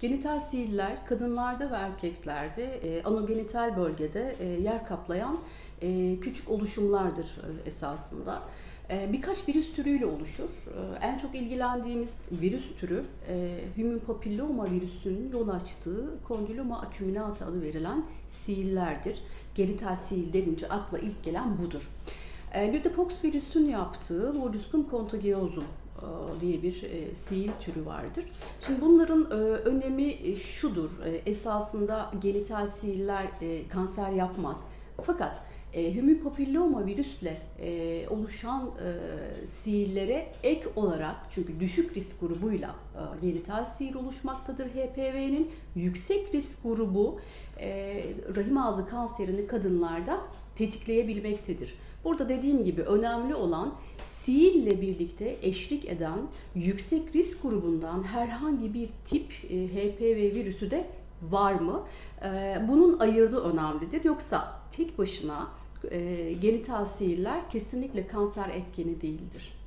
Genital sihirler kadınlarda ve erkeklerde e, anogenital bölgede e, yer kaplayan e, küçük oluşumlardır e, esasında. E, birkaç virüs türüyle oluşur. E, en çok ilgilendiğimiz virüs türü e, Human papilloma virüsünün yol açtığı Condyloma acuminata adı verilen sihirlerdir. Genital sihir denince akla ilk gelen budur. E, bir de pox virüsün yaptığı Molluscum contagiosum e, diye bir e, sihir türü vardır. Şimdi bunların e, önemi e, şudur. E, esasında genital sihirler e, kanser yapmaz. Fakat e, Human papilloma virüsle e, oluşan e, sihirlere ek olarak çünkü düşük risk grubuyla e, genital sihir oluşmaktadır HPV'nin. Yüksek risk grubu e, rahim ağzı kanserini kadınlarda tetikleyebilmektedir. Burada dediğim gibi önemli olan sihirle birlikte eşlik eden yüksek risk grubundan herhangi bir tip e, HPV virüsü de var mı? E, bunun ayırdığı önemlidir. Yoksa tek başına e, genital sihirler kesinlikle kanser etkeni değildir.